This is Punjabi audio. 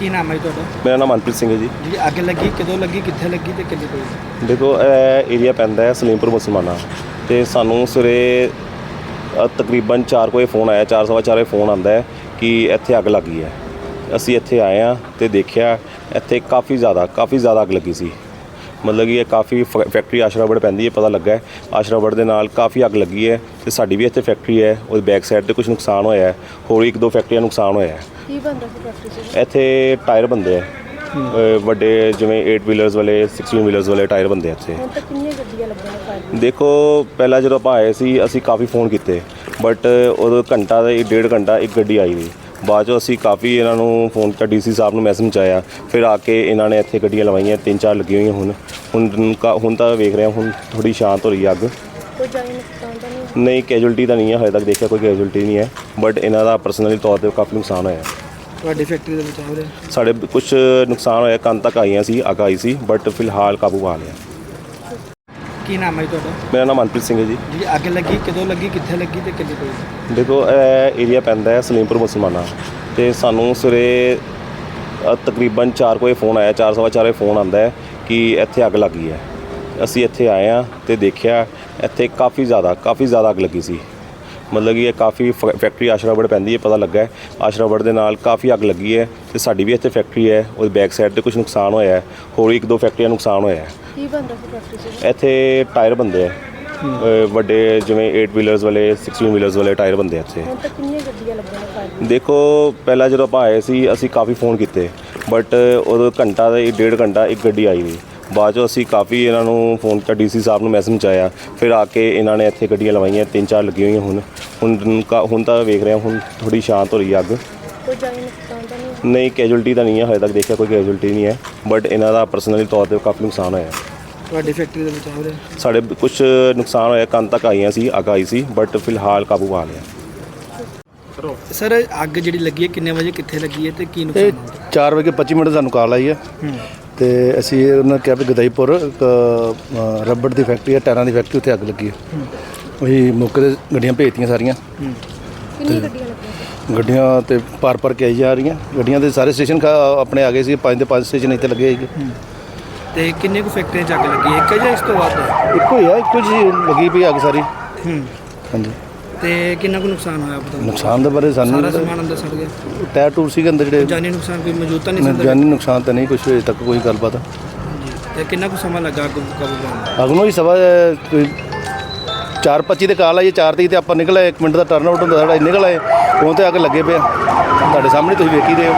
ਕੀ ਨਾਮ ਹੈ ਜੀ ਤੁਹਾਡਾ? ਮੇਰਾ ਨਾਮ ਮਨਪ੍ਰੀਤ ਸਿੰਘ ਹੈ ਜੀ। ਜੀ ਅੱਗ ਲੱਗੀ ਕਦੋਂ ਲੱਗੀ ਕਿੱਥੇ ਲੱਗੀ ਤੇ ਕਿੰਨੀ ਕੋਈ ਦੇਖੋ ਇਹ ਏਰੀਆ ਪੈਂਦਾ ਹੈ ਸਲੀਮਪੁਰ ਮੁਸਲਮਾਨਾ। ਤੇ ਸਾਨੂੰ ਸਵੇਰੇ ਅ, ਤਕਰੀਬਨ 4 ਵਜੇ ਫੋਨ ਆਇਆ 4:15 ਵਜੇ ਫੋਨ ਆਂਦਾ ਹੈ ਕਿ ਇੱਥੇ ਅੱਗ ਲੱਗੀ ਹੈ। ਅਸੀਂ ਇੱਥੇ ਆਏ ਆ ਤੇ ਦੇਖਿਆ ਇੱਥੇ ਕਾਫੀ ਜ਼ਿਆਦਾ ਕਾਫੀ ਜ਼ਿਆਦਾ ਅੱਗ ਲੱਗੀ ਸੀ। ਮਤਲਬ ਕਿ ਇਹ ਕਾਫੀ ਫ- ਫੈਕਟਰੀ ਆਸ਼ਰਾਵੜ ਪੈਂਦੀ ਹੈ ਪਤਾ ਲੱਗਾ ਹੈ। ਆਸ਼ਰਾਵੜ ਦੇ ਨਾਲ ਕਾਫੀ ਅੱਗ ਲੱਗੀ ਹੈ ਤੇ ਸਾਡੀ ਵੀ ਇੱਥੇ ਫੈਕਟਰੀ ਹੈ ਉਹਦੇ ਬੈਕ ਸਾਈਡ ਤੇ ਕੁਝ ਨੁਕਸਾਨ ਹੋਇਆ ਹੈ। ਹੋਰ ਇੱਕ ਦੋ ਫੈਕਟਰੀਆਂ ਨੁਕਸਾਨ ਹੋਇਆ ਹੈ। ਕੀ ਬੰਦਾ ਸੀ ਫੈਕਟਰੀ 'ਚ? ਇੱਥੇ ਟਾਇਰ ਬੰਦੇ ਆ ਅ, ਵੱਡੇ ਜਿਵੇਂ 8 ਵੀਲਰਸ ਵਾਲੇ 16 ਵੀਲਰਸ ਵਾਲੇ ਟਾਇਰ ਬੰਦੇ ਆ ਇੱਥੇ। ਹੁਣ ਤੱਕ ਕਿੰਨੀਆਂ ਗੱਡੀਆਂ ਲੱਗੀਆਂ ਨੇ ਫਾਇਰ ਦੇਖੋ ਪਹਿਲਾਂ ਜਦੋਂ ਆਪਾਂ ਆਏ ਸੀ ਅਸੀਂ ਕਾਫੀ ਫੋਨ ਕੀਤੇ। ਬਟ ਉਦੋਂ ਘੰਟਾ ਤੇ ਡੇਢ ਘੰਟਾ ਇੱਕ ਗੱਡੀ ਆਈ ਨਹੀਂ ਬਾਅਦ ਚੋਂ ਅਸੀਂ ਕਾਫੀ ਇਹਨਾਂ ਨੂੰ ਫੋਨ ਕੀਤਾ ਡੀਸੀ ਸਾਹਿਬ ਨੂੰ ਮੈਸੇਜ ਆਇਆ ਫਿਰ ਆ ਕੇ ਇਹਨਾਂ ਨੇ ਇੱਥੇ ਗੱਡੀਆਂ ਲਵਾਈਆਂ ਤਿੰਨ ਚਾਰ ਲੱਗੀਆਂ ਹੋਈਆਂ ਹੁਣ। ਹੁਣ ਕਾ- ਹੁਣ ਤਾਂ ਵੇਖ ਰਹੇ ਹਾਂ ਹੁਣ ਥੋੜੀ ਸ਼ਾਂਤ ਹੋ ਰਹੀ ਹੈ ਅੱਗ। ਕੋਈ ਜਾਨੀ ਨੁਕਸਾਨ ਤਾਂ ਨਹੀਂ ਨਹੀਂ ਕੈਜੁਅਲਟੀ ਤਾਂ ਨਹੀਂ ਹੈ ਹਜੇ ਤੱਕ ਦੇਖਿਆ ਕੋਈ ਕੈਜੁਅਲਟੀ ਨਹੀਂ ਹੈ। ਬਟ ਇਹਨਾਂ ਦਾ ਪਰਸਨਲੀ ਤੌਰ ਤੇ ਕਾਫੀ ਨੁਕਸਾਨ ਹੋਇਆ। ਤੁਹਾਡੀ ਫੈਕਟਰੀ ਦੇ ਵਿੱਚ ਆ ਰਿਹਾ? ਸਾਡੇ ਕੁਝ ਨੁਕਸਾਨ ਹੋਇਆ ਕੰਨ ਤੱਕ ਆਈਆਂ ਸੀ ਅੱਗ ਆਈ ਸੀ ਬਟ ਫਿਲਹਾਲ ਕਾਬੂ ਪਾ ਲਿਆ। ਕੀ ਨਾਮ ਹੈ ਜੀ ਤੁਹਾਡਾ? ਮੇਰਾ ਨਾਮ ਮਨਪ੍ਰੀਤ ਸਿੰਘ ਹੈ ਜੀ। ਜੀ ਅੱਗ ਲੱਗੀ ਕਦੋਂ ਲੱਗੀ ਕਿੱਥੇ ਲੱਗੀ ਤੇ ਕਿੰਨੀ ਕੋਈ ਦੇਖੋ ਇਹ ਏਰੀਆ ਪੈਂਦਾ ਹੈ ਸਲੀਮਪੁਰ ਮੁਸਲਮਾਨਾ। ਤੇ ਸਾਨੂੰ ਸਵੇਰੇ ਅ, ਤਕਰੀਬਨ 4 ਵਜੇ ਫੋਨ ਆਇਆ 4:15 ਵਜੇ ਫੋਨ ਆਂਦਾ ਹੈ ਕਿ ਇੱਥੇ ਅੱਗ ਲੱਗੀ ਹੈ। ਅਸੀਂ ਇੱਥੇ ਆਏ ਆ ਤੇ ਦੇਖਿਆ ਇੱਥੇ ਕਾਫੀ ਜ਼ਿਆਦਾ ਕਾਫੀ ਜ਼ਿਆਦਾ ਅੱਗ ਲੱਗੀ ਸੀ। ਮਤਲਬ ਕਿ ਇਹ ਕਾਫੀ ਫੈਕਟਰੀ ਆਸ਼ਰਾਵੜ ਪੈਂਦੀ ਹੈ ਪਤਾ ਲੱਗਾ ਹੈ। ਆਸ਼ਰਾਵੜ ਦੇ ਨਾਲ ਕਾਫੀ ਅੱਗ ਲੱਗੀ ਹੈ ਤੇ ਸਾਡੀ ਵੀ ਇੱਥੇ ਫੈਕਟਰੀ ਹੈ ਉਹਦੇ ਬੈਕ ਸਾਈਡ ਤੇ ਕੁਝ ਨੁਕਸਾਨ ਹੋਇਆ ਹੈ। ਹੋਰ ਇੱਕ ਦੋ ਫੈਕਟਰੀਆਂ ਨੁਕਸਾਨ ਹੋਇਆ ਹੈ। ਕੀ ਬੰਦਾ ਸੀ ਫੈਕਟਰੀ ਇੱਥੇ ਟਾਇਰ ਬੰਦੇ ਆ। ਵੱਡੇ ਜਿਵੇਂ 8 ਵੀਲਰਸ ਵਾਲੇ 16 ਵੀਲਰਸ ਵਾਲੇ ਟਾਇਰ ਬੰਦੇ ਆ ਇੱਥੇ। ਹੁਣ ਤੱਕ ਕਿੰਨੀਆਂ ਗੱਡੀਆਂ ਲੱਗੀਆਂ ਨੇ ਫਾਇਰ ਦੇਖੋ ਪਹਿਲਾਂ ਜਦੋਂ ਆਪਾਂ ਆਏ ਸੀ ਅਸੀਂ ਕਾਫੀ ਫੋਨ ਕੀਤੇ। ਬਟ ਉਦੋਂ ਘੰਟਾ ਤੇ ਡੇਢ ਘੰਟਾ ਇੱਕ ਗੱਡੀ ਆਈ ਨਹੀਂ। ਬਾਅਦ ਚੋਂ ਅਸੀਂ ਕਾਫੀ ਇਹਨਾਂ ਨੂੰ ਫੋਨ ਕੀਤਾ ਡੀਸੀ ਸਾਹਿਬ ਨੂੰ ਮੈਸੇਜ ਆਇਆ ਫਿਰ ਆ ਕੇ ਇਹਨਾਂ ਨੇ ਇੱਥੇ ਗੱਡੀਆਂ ਲਵਾਈਆਂ ਤਿੰਨ ਚਾਰ ਲੱਗੀਆਂ ਹੋਈਆਂ ਹੁਣ। ਹੁਣ ਕਾ- ਹੁਣ ਤਾਂ ਵੇਖ ਰਹੇ ਹਾਂ ਹੁਣ ਥੋੜੀ ਸ਼ਾਂਤ ਹੋ ਰਹੀ ਹੈ ਅੱਗ। ਕੋਈ ਜਾਨੀ ਨੁਕਸਾਨ ਤਾਂ ਨਹੀਂ ਨਹੀਂ ਕੈਜੁਅਲਟੀ ਤਾਂ ਨਹੀਂ ਹੈ ਹਜੇ ਤੱਕ ਦੇਖਿਆ ਕੋਈ ਕੈਜੁਅਲਟੀ ਨਹੀਂ ਹੈ। ਬਟ ਇਹਨਾਂ ਦਾ ਪਰਸਨਲੀ ਤੌਰ ਤੇ ਕਾਫੀ ਨੁਕਸਾਨ ਹੋਇਆ। ਤੁਹਾਡੀ ਫੈਕਟਰੀ ਦੇ ਵਿੱਚ ਆ ਰਿਹਾ? ਸਾਡੇ ਕੁਝ ਨੁਕਸਾਨ ਹੋਇਆ ਕੰਨ ਤੱਕ ਆਈਆਂ ਸੀ ਅੱਗ ਆਈ ਸੀ ਬਟ ਫਿਲਹਾਲ ਕਾਬੂ ਪਾ ਲਿਆ। ਸਰ ਅੱਗ ਜਿਹੜੀ ਲੱਗੀ ਹੈ ਕਿੰਨੇ ਵਜੇ ਕਿੱਥੇ ਲੱਗੀ ਹੈ ਤੇ ਕੀ ਇਹ ਨੁਕਸਾਨ ਹੋਇਆ? 4 ਵਜੇ 25 ਮਿੰਟ ਸਾਨੂੰ ਕਾਲ ਆਈ ਹੈ। ਹੂੰ। ਤੇ ਅਸੀਂ ਉਹਨਾਂ ਨੇ ਕਿਹਾ ਵੀ ਗਦਾਈਪੁਰ ਇੱਕ ਰਬੜ ਦੀ ਫੈਕਟਰੀ ਹੈ ਟਾਇਰਾਂ ਦੀ ਫੈਕਟਰੀ ਉੱਥੇ ਅੱਗ ਲੱਗੀ ਹੈ ਉਹੀ ਮੌਕੇ ਤੇ ਗੱਡੀਆਂ ਭੇਜਤੀਆਂ ਸਾਰੀਆਂ। ਹੂੰ ਕਿੰਨੀਆਂ ਗੱਡੀਆਂ ਲੱਗੀਆਂ ਗੱਡੀਆਂ ਤੇ ਪਾਰ ਪਾਰ ਕੇ ਆਈ ਜਾ ਰਹੀਆਂ। ਗੱਡੀਆਂ ਦੇ ਸਾਰੇ ਸਟੇਸ਼ਨ ਆਪਣੇ ਆ ਗਏ ਸੀ ਪੰਜ ਦੇ ਪੰਜ ਸਟੇਸ਼ਨ ਇੱਥੇ ਲੱਗੇ ਸੀਗੇ। ਤੇ ਕਿੰਨੇ ਕੁ ਫੈਕਟਰੀਆਂ 'ਚ ਅੱਗ ਲੱਗੀ? ਹੈ ਇੱਕ ਹੈ ਜਾਂ ਇਸ ਤੋਂ ਵੱਧ? ਇੱਕੋ ਹੀ ਆ ਇੱਕੋ ਜੀ ਲੱਗੀ ਪਈ ਅੱਗ ਸਾਰੀ। ਹਾਂਜੀ। ਤੇ ਕਿੰਨਾ ਕੁ ਨੁਕਸਾਨ ਹੋਇਆ ਪਤਾ? ਨੁਕਸਾਨ ਦੇ ਬਾਰੇ ਸਾਨੂੰ ਸਾਰਾ ਸਮਾਨ ਅੰਦਰ ਸੜ ਗਿਆ। ਟਾਇਰ ਟੂਰ ਸੀਗੇ ਅੰਦਰ ਜਿਹੜੇ। ਜਾਨੀ ਨੁਕਸਾਨ ਕੋਈ ਮੌਜੂਦ ਤਾਂ ਨਹੀਂ ਸੀ ਅੰਦਰ? ਜਾਨੀ ਨੁਕਸਾਨ ਤਾਂ ਨਹੀਂ ਕੁਝ ਅਜੇ ਤੱਕ ਕੋਈ ਗੱਲਬਾਤ। ਜੀ ਤੇ ਕਿੰਨਾ ਕੁ ਸਮਾਂ ਲੱਗਾ ਅੱਗ ਨੂੰ ਕਾਬੂ ਪਾਉਣ ਨੂੰ? ਅਗਨੋਂ ਹੀ ਸਵਾ ਕੋਈ 4:25 ਦੇ ਕਾਲ ਆਈ 4:30 ਤੇ ਆਪਾਂ ਨਿਕਲ 1 ਮਿੰਟ ਦਾ ਟਰਨ ਆਊਟ ਹੁੰਦਾ ਸਾਡਾ ਨਿਕਲ ਆਏ ਉਹ ਤੇ ਅੱਗ ਲੱਗੇ ਪਿਆ ਤੁਹਾਡੇ ਸਾਹਮਣੇ ਤੁਸੀਂ ਵੇਖੀ ਰਹੇ ਹੋ।